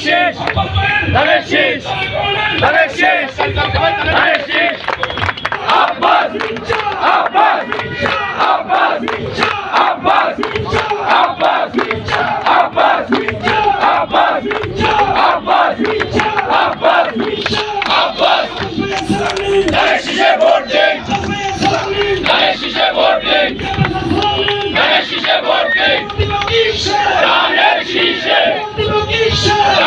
শেষ শেষ Dilemokişe! Dilemokişe! Dilemokişe!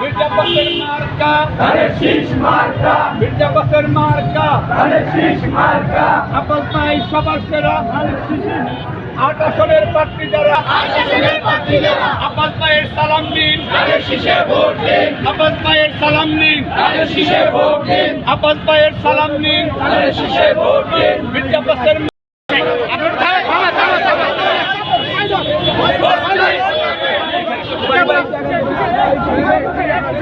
Biraja বসের মার্কা আরে শীষ মার্কা বিরজা বসের মার্কা আরে শীষ মার্কা আপন পাই সবার সেরা আরে শীষ আট আসনের যারা আট আসনের যারা আপাত মায়ের সালাম দিন আগে শীষে ভোট দিন আপাত মায়ের সালাম দিন আগে শীষে ভোট দিন আপাত মায়ের সালাম দিন আগে শীষে ভোট দিন বিদ্যাপাসের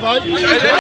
ভাই